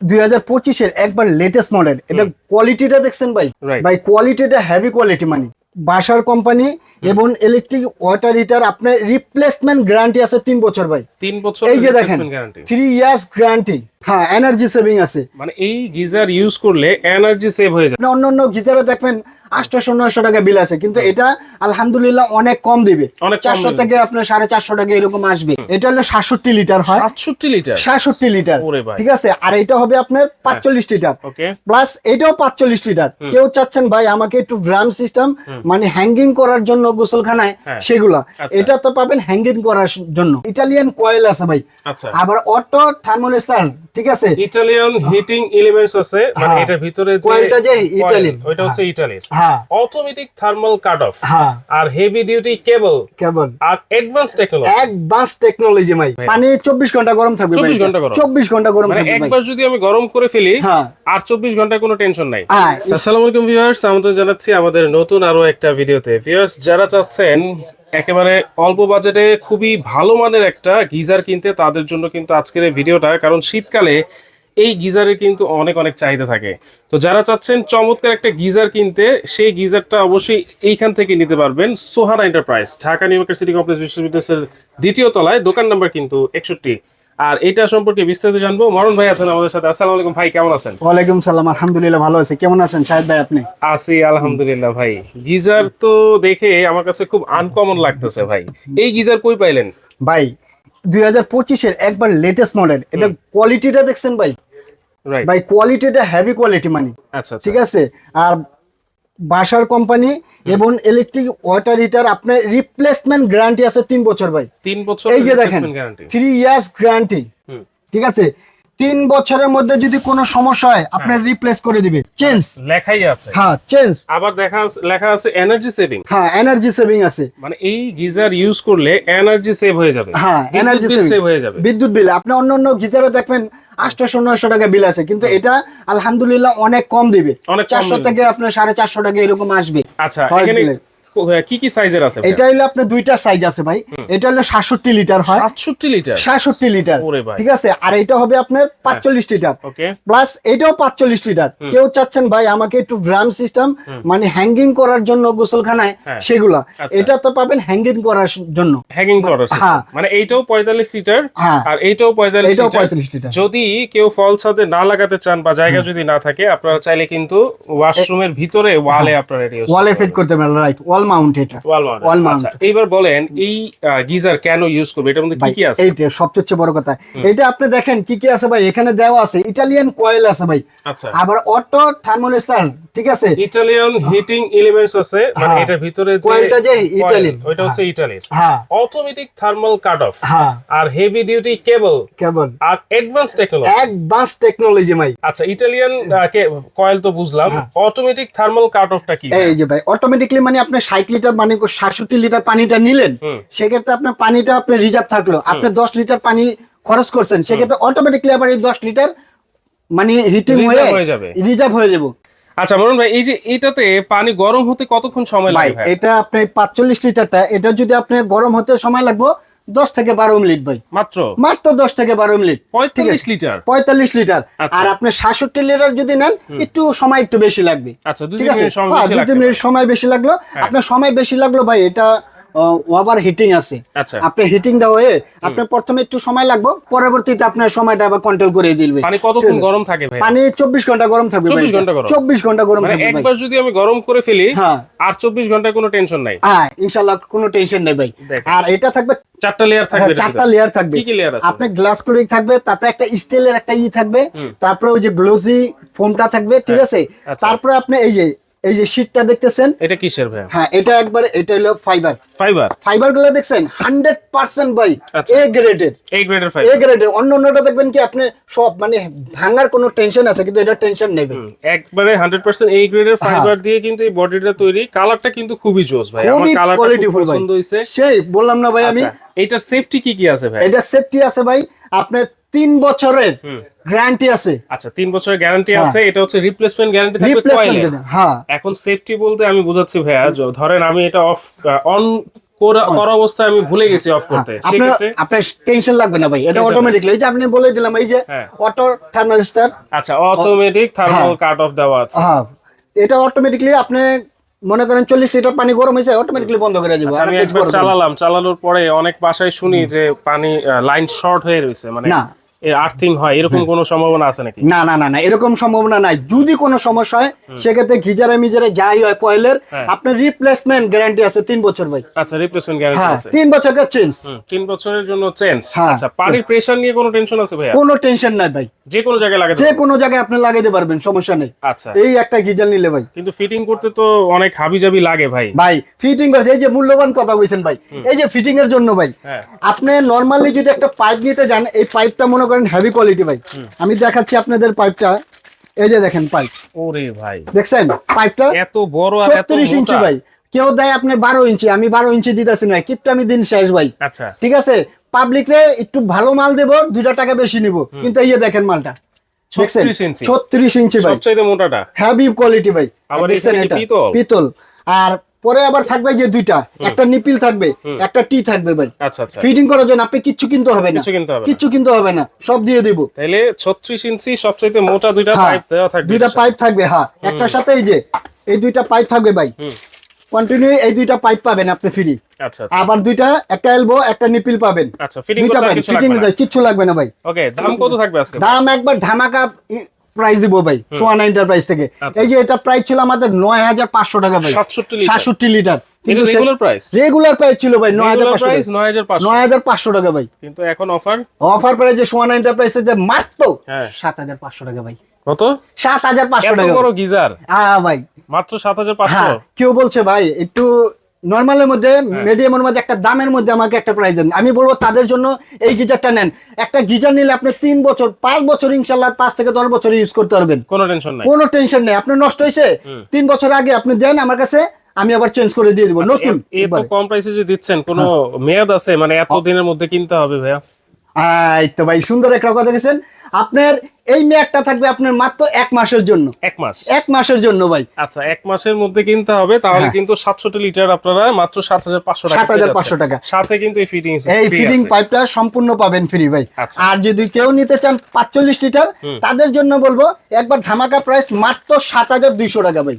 দুই হাজার পঁচিশের একবার লেটেস্ট মডেল এটা কোয়ালিটিটা দেখছেন ভাই? ভাই কোয়ালিটিটা হেভি কোয়ালিটি মানে বাসার কোম্পানি এবং ইলেকট্রিক ওয়াটার হিটার আপনার রিপ্লেসমেন্ট গ্যারান্টি আছে তিন বছর ভাই। তিন বছর এই যে দেখেন থ্রি ইয়ার্স গ্যারান্টি হ্যাঁ এনার্জি সেভিং আছে। মানে এই গিজার ইউজ করলে এনার্জি সেভ হয়ে যায়। অন্য অন্য গিজারে দেখবেন আটশো নয়শো টাকা বিল আছে কিন্তু এটা আলহামদুলিল্লাহ অনেক কম দিবে। চারশো থেকে আপনার সাড়ে চারশো টাকা এরকম আসবে। এটা হলো সাতষট্টি লিটার হয়। সাতষট্টি লিটার সাতষট্টি লিটার ঠিক আছে? আর এটা হবে আপনার পাঁচচল্লিশ লিটার প্লাস এটাও পাঁচচল্লিশ লিটার কেউ চাচ্ছেন ভাই আমাকে একটু ড্রাম সিস্টেম মানে হ্যাঙ্গিং করার জন্য গোসলখানায় হ্যাঁ। সেগুলা। আচ্ছা। এটা তো পাবেন হ্যাঙ্গিং করার জন্য। ইটালিয়ান কয়েল আছে ভাই। আচ্ছা। আবার অটো থার্মোস্টার ঠিক আছে? ইটালিয়ান হিটিং এলিমেন্টস আছে মানে হ্যাঁ। এটার ভিতরে যে Coil টা যে Italian। ওইটা হচ্ছে ইটালির হ্যাঁ। অটোমেটিক থার্মাল কাট অফ হ্যাঁ। আর হেভি ডিউটি কেবল কেবল আর অ্যাডভান্স টেকনোলজি অ্যাডভান্স টেকনোলজি ভাই। মানে চব্বিশ ঘণ্টা গরম থাকবে 24 ঘণ্টা গরম। চব্বিশ ঘণ্টা গরম মানে থাকবে ভাই। একবার যদি আমি গরম করে ফেলি হ্যাঁ। আর চব্বিশ ঘন্টায় কোনো টেনশন নাই। হ্যাঁ। আসসালামু আলাইকুম ভিউয়ার্স আমাদের জানাচ্ছি আমাদের নতুন আরও একটা ভিডিওতে। ভিউয়ার্স যারা চাচ্ছেন একেবারে অল্প বাজেটে খুবই ভালো মানের একটা গিজার কিনতে তাদের জন্য কিন্তু আজকের এই ভিডিওটা, কারণ শীতকালে এই গিজারের কিন্তু অনেক অনেক চাহিদা থাকে। তো যারা চাচ্ছেন চমৎকার একটা গিজার কিনতে, সেই গিজারটা অবশ্যই এইখান থেকে নিতে পারবেন সোহানা এন্টারপ্রাইজ, ঢাকা নিউ ইয়র্কের সিটি কমপ্লেক্স বিশ্ববিদ্যালয়ের দ্বিতীয় তলায়, দোকান নাম্বার কিন্তু একষট্টি। আর এটা সম্পর্কে বিস্তারিত জানব। মরণ ভাই আছেন আমাদের সাথে। আসসালামু আলাইকুম ভাই কেমন আছেন? ওয়ালাইকুম সালাম আলহামদুলিল্লাহ ভালো আছে। কেমন আছেন শাহেদ ভাই আপনি? আছি আলহামদুলিল্লাহ ভাই। গিজার তো দেখে আমার কাছে খুব আনকমন লাগতেছে ভাই। এই গিজার কই পাইলেন? ভাই দুই হাজার পঁচিশের একবার লেটেস্ট মডেল এটা কোয়ালিটিটা দেখছেন ভাই? রাইট ভাই কোয়ালিটিটা হেভি কোয়ালিটি মানে আচ্ছা। ঠিক আছে? আর বাসার কোম্পানি এবং ইলেকট্রিক ওয়াটার হিটার আপনার রিপ্লেসমেন্ট গ্যারান্টি আছে তিন বছর ভাই। তিন বছর এই যে দেখেন থ্রি ইয়ার্স গ্যারান্টি ঠিক আছে? তিন বছরের মধ্যে যদি কোনো সমস্যা হয় আপনার রিপ্লেস করে দিবে। চেঞ্জ লেখাই আছে। হ্যাঁ চেঞ্জ আবার দেখা লেখা আছে এনার্জি সেভিং হ্যাঁ এনার্জি সেভিং আছে। মানে এই গিজার ইউজ করলে এনার্জি সেভ হয়ে যাবে। হ্যাঁ এনার্জি সেভ হয়ে যাবে। বিদ্যুৎ বিল আপনি অন্য অন্য গিজারে দেখবেন আটশো নয়শো টাকা বিল আছে। কিন্তু এটা আলহামদুলিল্লাহ অনেক কম দিবে। চারশো থেকে আপনার সাড়ে চারশো টাকা এরকম আসবে। আচ্ছা। কি কি সাইজের আছে এটা হলো আপনার দুইটা সাইজ আছে ভাই। এটা হলো সাতষট্টি লিটার হয়। সাতষট্টি লিটার সাতষট্টি লিটার ঠিক আছে? আর এটা হবে আপনার পাঁচচল্লিশ লিটার প্লাস এটাও পাঁচচল্লিশ লিটার কেউ চাচ্ছেন ভাই আমাকে একটু ড্রাম সিস্টেম মানে হ্যাঙ্গিং করার জন্য গোসলখানায় হ্যাঁ। সেগুলা। আচ্ছা। এটা তো পাবেন হ্যাঙ্গিং করার জন্য। হ্যাঙ্গিং করার হ্যাঁ। মানে এইটাও পঁয়তাল্লিশ লিটার হ্যাঁ। আর এইটাও পঁয়তাল্লিশ এটাও লিটার 45 লিটার। যদি কেউ ফল ছাদে না লাগাতে চান বা জায়গা যদি না থাকে আপনারা চাইলে কিন্তু ওয়াশরুমের ভিতরে ওয়ালে আপনারা এটা ওয়ালে ফিট করতে পারেন রাইট ওয়াল মাউন্ট এটা। ওয়াল mount। আচ্ছা, এইবার বলেন এই গিজার কেন ইউজ করবে? এটার মধ্যে কি কি আছে? এইটা সবচেয়ে বড় কথা। এটা আপনি দেখেন কি কি আছে ভাই এখানে দেওয়া আছে ইটালিয়ান কয়েল আছে ভাই। আচ্ছা। আবার অটো থার্মোস্টার ঠিক আছে? ইটালিয়ান হিটিং এলিমেন্টস আছে মানে হ্যাঁ। এটার ভিতরে যে Coil টা যে Italian। ওইটা হচ্ছে ইটালির হ্যাঁ। অটোমেটিক থার্মাল কাট অফ হ্যাঁ। আর হেভি ডিউটি কেবল কেবল আর অ্যাডভান্স টেকনোলজি অ্যাডভান্স টেকনোলজি ভাই। আচ্ছা ইটালিয়ান কয়েল তো বুঝলাম। অটোমেটিক থার্মাল কাট অফটা কি। এই যে ভাই অটোমেটিকলি মানে আপনি ষাট লিটার মানে সাতষট্টি লিটার পানিটা নিলেন। সেক্ষেত্রে আপনার পানিটা আপনি রিজার্ভ থাকল। আপনি দশ লিটার পানি খরচ করছেন সেক্ষেত্রে অটোমেটিকলি আবার এই দশ লিটার মানে হিটিং হয়ে হয়ে যাবে। রিজার্ভ হয়ে যাব। আচ্ছা বরুণ ভাই এই যে এটাতে পানি গরম হতে কতক্ষণ সময় লাগে ভাই এটা আপনি পাঁচচল্লিশ লিটারটা এটা যদি আপনি গরম হতে সময় লাগবে দশ থেকে বারো মিনিট ভাই। মাত্র? মাত্র দশ থেকে বারো মিনিট। পঁয়তাল্লিশ লিটার? পঁয়তাল্লিশ লিটার। আচ্ছা। আর আপনি সাতষট্টি লিটার যদি নেন একটু সময় একটু বেশি লাগবে। আচ্ছা দুই ঠিক আছে? মিনিট হ্যাঁ। সময় বেশি লাগল। আপনার সময় বেশি লাগল ভাই এটা ওভার হিটিং আছে। আচ্ছা। আপনার হিটিংটা হয়ে আপনার প্রথমে একটু সময় লাগবে পরবর্তীতে আপনার সময়টা আবার কন্ট্রোল করে দিবে পানি কতক্ষণ গরম থাকে ভাই পানি চব্বিশ ঘণ্টা গরম থাকবে 24 ঘণ্টা গরম? চব্বিশ ঘণ্টা গরম মানে থাকবে একবার যদি আমি গরম করে ফেলি হ্যাঁ। আর চব্বিশ ঘন্টায় কোনো টেনশন নাই? হ্যাঁ ইনশাল্লাহ কোনো টেনশন নেই ভাই। আর এটা থাকবে চারটা লেয়ার হ্যাঁ, থাকবে চারটা লেয়ার থাকবে। কি কি লেয়ার আছে? আপনার গ্লাস ক্লোরিক থাকবে তারপরে একটা স্টিলের একটা ই থাকবে তারপরে ওই যে গ্লোজি ফোমটা থাকবে ঠিক আছে? আচ্ছা। তারপরে আপনি এই যে এই যে শীটটা দেখতেছেন? এটা কিসের ভাই? হ্যাঁ এটা একবার এটা হলো ফাইবার ফাইবার ফাইবারগুলো দেখছেন? Hundred percent by. এ গ্রেডের এই গ্রেডের এ ফাইবার গ্রেডের অন্য অন্যটা দেখবেন কি আপনি সব মানে ভাঙার কোনো টেনশন আছে কিন্তু এটা টেনশন নেবে। একবারে হান্ড্রেড পার্সেন্ট এ গ্রেডের। ফাইবার দিয়ে কিন্তু এই বডিটা তৈরি। কালারটা কিন্তু খুবই জোস ভাই আমার কালারটা খুব পছন্দ হয়েছে। সেই বললাম না ভাই আমি। আচ্ছা, এইটার সেফটি কি কি আছে ভাই? এটা সেফটি আছে ভাই আপনার তিন বছরের গ্যারান্টি আছে। আচ্ছা তিন বছরের গ্যারান্টি হ্যাঁ। আছে এটা হচ্ছে রিপ্লেসমেন্ট গ্যারান্টি থাকবে কয়েলে হ্যাঁ। এখন সেফটি বলতে আমি বুঝাচ্ছি ভাইয়া ধরেন আমি এটা অফ অন করা অবস্থায় আমি ভুলে গেছি অফ করতে। হ্যাঁ, আপনার আপনার টেনশন লাগবে না ভাই এটা অটোমেটিকলি এই যে আপনি বলে দিলাম এই যে হ্যাঁ। অটো থার্মোস্টার আচ্ছা অটোমেটিক থার্মাল হ্যাঁ। কাট অফ দেওয়া আছে। হ্যাঁ এটা অটোমেটিকলি আপনি মনে করেন চল্লিশ লিটার পানি গরম হয়েছে অটোমেটিকলি বন্ধ করে দিব আচ্ছা, আমি একবার চালালাম চালানোর পরে অনেক বাসায় শুনি যে পানি লাইন শর্ট হয়ে রয়েছে মানে। আর্থিং হয় এরকম কোনো সম্ভাবনা আছে নাকি? না না না না এরকম সম্ভাবনা নাই। যদি কোনো সমস্যা হয় সেক্ষেত্রে গিজারে মিজারে যাই হয় কয়েলের হ্যাঁ। আপনার রিপ্লেসমেন্ট গ্যারান্টি আছে তিন বছর ভাই। আচ্ছা রিপ্লেসমেন্ট গ্যারান্টি হ্যাঁ আছে। তিন বছর চেঞ্জ তিন বছরের জন্য চেঞ্জ হ্যাঁ। আচ্ছা পানির প্রেসার নিয়ে কোনো টেনশন আছে ভাইয়া? কোনো টেনশন নাই ভাই। যে কোনো জায়গায় লাগাতে যে কোনো জায়গায় আপনি লাগাইতে পারবেন সমস্যা নেই। আচ্ছা। এই একটা গিজার নিলে ভাই। কিন্তু ফিটিং করতে তো অনেক হাবিজাবি লাগে ভাই। ভাই ফিটিং করছে এই যে মূল্যবান কথা কইছেন ভাই। এই যে ফিটিং এর জন্য ভাই হ্যাঁ। আপনি নর্মালি যদি একটা পাইপ নিতে যান এই পাইপটা মনে করেন হেভি কোয়ালিটি ভাই। আমি দেখাচ্ছি আপনাদের পাইপটা এই যে দেখেন পাইপ ওরে ভাই। দেখছেন? পাইপটা এত বড় আর এত ইঞ্চি ভাই। কেউ দেয় আপনি বারো ইঞ্চি আমি বারো ইঞ্চি দিতেছি না। কিপটা আমি দিন শেষ ভাই। আচ্ছা। ঠিক আছে? পাবলিক রে একটু ভালো মাল দেবো দুইটা টাকা বেশি নিব। কিন্তু এই যে দেখেন মালটা। 36 ইঞ্চি। ছত্রিশ ইঞ্চি ভাই। মোটাটা। হেভি কোয়ালিটি ভাই। দেখছেন এটা? পিতল। আর পরে আবার থাকবে যে দুইটা। একটা নিপিল থাকবে একটা টি থাকবে ভাই। আচ্ছা আচ্ছা। ফিটিং করার জন্য আপনি কিচ্ছু কিনতে হবে না। কিছু কিনতে হবে না। কিচ্ছু কিনতে হবে না। সব দিয়ে দিব। তাহলে ছত্রিশ ইঞ্চি সবচাইতে মোটা দুইটা হ্যাঁ, পাইপ দেওয়া থাকবে দুইটা পাইপ থাকবে হ্যাঁ। একটার সাথে এই যে এই দুইটা পাইপ থাকবে ভাই। কন্টিনিউ এই দুইটা পাইপ পাবেন আপনি ফ্রি আচ্ছা আবার দুইটা একটা এলবো একটা নিপিল পাবেন। আচ্ছা ফিটিং দুইটা করতে কিছু লাগবে না। ভাই। ওকে দাম কত থাকবে আজকে? দাম একবার ধামাকা প্রাইস দিব ভাই সোয়ান এন্টারপ্রাইজ থেকে। আচ্ছা। এই যে এটা প্রাইস ছিল আমাদের নয় হাজার পাঁচশো টাকা ভাই। সাতষট্টি লিটার। কিন্তু রেগুলার প্রাইস রেগুলার প্রাইস ছিল ভাই নয় হাজার রেগুলার পাঁচশো প্রাইস নয় হাজার পাঁচশো। নয় হাজার পাঁচশো টাকা ভাই। কিন্তু এখন অফার অফার প্রাইস যে সোয়ান এন্টারপ্রাইজ যে মাত্র হ্যাঁ। সাত হাজার পাঁচশো টাকা ভাই। কত? সাত হাজার পাঁচশো এত টাকা। বড় গিজার। হ্যাঁ ভাই। মাত্র সাত হাজার পাঁচশো? হ্যাঁ কেউ বলছে ভাই একটু নর্মালের মধ্যে মিডিয়ামের মধ্যে একটা দামের মধ্যে আমাকে একটা প্রাইস দেন। আমি বলব তাদের জন্য এই গিজারটা নেন। একটা গিজার নিলে আপনি তিন বছর পাঁচ বছর ইনশাল্লাহ পাঁচ থেকে দশ বছর ইউজ করতে পারবেন। কোনো টেনশন নেই। কোনো টেনশন নেই। আপনার নষ্ট হয়েছে তিন বছর আগে আপনি দেন আমার কাছে আমি আবার চেঞ্জ করে দিয়ে দিব। নতুন এত কম প্রাইসে যে দিচ্ছেন কোনো মেয়াদ আছে? মানে এত দিনের মধ্যে কিনতে হবে ভাইয়া। এই তো ভাই সুন্দর একটা কথা গেছেন আপনার এই মেয়াদটা থাকবে আপনার মাত্র এক মাসের জন্য। এক মাস। এক মাসের জন্য ভাই। আচ্ছা এক মাসের মধ্যে কিনতে হবে তাহলে হ্যাঁ। কিন্তু সাতষট্টি লিটার আপনারা মাত্র সাত হাজার পাঁচশো টাকা 7,500 টাকা। সাথে কিন্তু এই ফিটিং এই ফিটিং পাইপটা সম্পূর্ণ পাবেন ফ্রি ভাই। আচ্ছা। আর যদি কেউ নিতে চান পাঁচচল্লিশ লিটার তাদের জন্য বলব একবার ধামাকা প্রাইস মাত্র সাত হাজার দুইশো টাকা ভাই।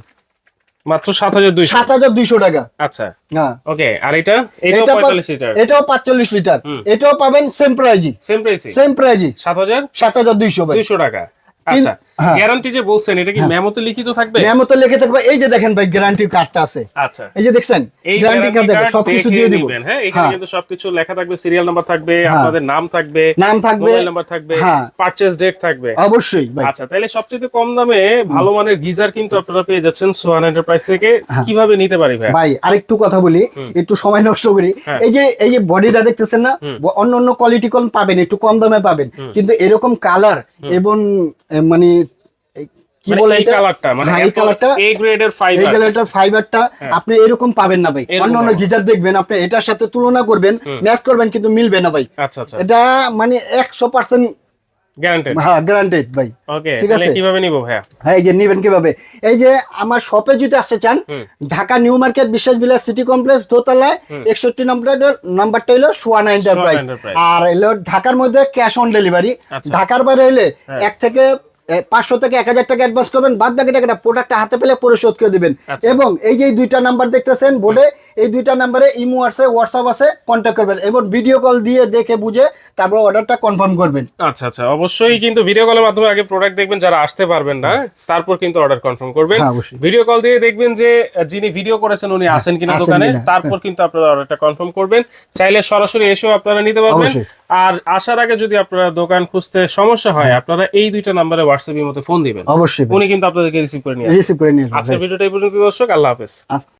মাত্র সাত হাজার দুইশো। সাত হাজার দুইশো টাকা। আচ্ছা। হ্যাঁ। ওকে আর এটা? এটাও এটা পা- পঁয়তাল্লিশ লিটার? এটাও পাঁচচল্লিশ লিটার। এটাও পাবেন সেম প্রাইজই সেম প্রাইসে সেম প্রাইজই সাত হাজার? সাত হাজার দুইশো দুইশো টাকা। আচ্ছা। গ্যারান্টি যে বলছেন এটা কি মেমোতে লিখিত থাকবে? মেমোতে লিখে থাকবে। এই যে দেখেন ভাই গ্যারান্টি কার্ডটা আছে। আচ্ছা। এই যে দেখছেন গ্যারান্টি কার্ড দেখেন সবকিছু দিয়ে দিব। হ্যাঁ? এখানে হ্যাঁ। কিন্তু সবকিছু লেখা থাকবে সিরিয়াল নাম্বার থাকবে আপনাদের নাম থাকবে নাম থাকবে মোবাইল নাম্বার থাকবে হ্যাঁ। পারচেজ ডেট থাকবে। অবশ্যই ভাই। আচ্ছা তাহলে সবচেয়ে কম দামে ভালো মানের গিজার কিন্তু আপনারা পেয়ে যাচ্ছেন সোহান এন্টারপ্রাইজ থেকে। হ্যাঁ। কীভাবে নিতে পারি ভাই ভাই আরেকটু কথা বলি একটু সময় নষ্ট করি। হ্যাঁ। এই যে এই যে বডিটা দেখতেছেন না অন্য অন্য কোয়ালিটি কম পাবেন একটু কম দামে পাবেন। কিন্তু এরকম কালার এবং মানে কি মানে বলে এটা? কালারটা মানে হ্যাঁ, এই কালারটা এ গ্রেডের ফাইবার কালারটার ফাইবারটা আপনি এরকম পাবেন না ভাই। অন্য অন্য গিজার দেখবেন আপনি এটার সাথে তুলনা করবেন ম্যাচ করবেন কিন্তু মিলবে না ভাই। আচ্ছা আচ্ছা। এটা মানে একশো পার্সেন্ট গ্যারান্টেড হ্যাঁ গ্যারান্টেড ভাই। ওকে ঠিক আছে। কীভাবে নিব ভাইয়া? হ্যাঁ এই যে নিবেন কীভাবে? এই যে আমার শপে যদি আসতে চান Dhaka new market Biswas city complex দোতলায় একষট্টি নম্বর নাম্বারটা হলো সোয়ানা এন্টারপ্রাইজ Enterprise। আর ঢাকার মধ্যে ক্যাশ অন ডেলিভারি। ঢাকার বাইরে হলে এক থেকে এ, পাঁচশো থেকে এক হাজার টাকা অ্যাডভান্স করবেন বাদ বাকি টাকাটা প্রোডাক্টটা হাতে পেলে পরিশোধ করে দিবেন। আচ্ছা। এবং এই যে দুইটা নাম্বার দেখতেছেন বোর্ডে এই দুইটা নাম্বারে ইমো আছে হোয়াটসঅ্যাপ আছে কন্ট্যাক্ট করবেন। এবং ভিডিও কল দিয়ে দেখে বুঝে তারপর অর্ডারটা কনফার্ম করবেন। আচ্ছা আচ্ছা। অবশ্যই কিন্তু ভিডিও কলের মাধ্যমে আগে প্রোডাক্ট দেখবেন যারা আসতে পারবেন না তারপর কিন্তু অর্ডার কনফার্ম করবেন। হ্যাঁ, ভিডিও কল দিয়ে দেখবেন যে যিনি ভিডিও করেছেন উনি আসেন কিনা দোকানে তারপর কিন্তু আপনারা অর্ডারটা কনফার্ম করবেন। চাইলে সরাসরি এসেও আপনারা নিতে পারবেন। আর আসার আগে যদি আপনারা দোকান খুঁজতে সমস্যা হয় আপনারা এই দুইটা নাম্বারে হোয়াটসঅ্যাপের মধ্যে ফোন দিবেন। অবশ্যই উনি কিন্তু আপনাদেরকে রিসিভ করে নিয়ে। রিসিভ করে নিয়ে আজকের ভিডিওটা এই পর্যন্ত দর্শক আল্লাহ হাফেজ। আসবেন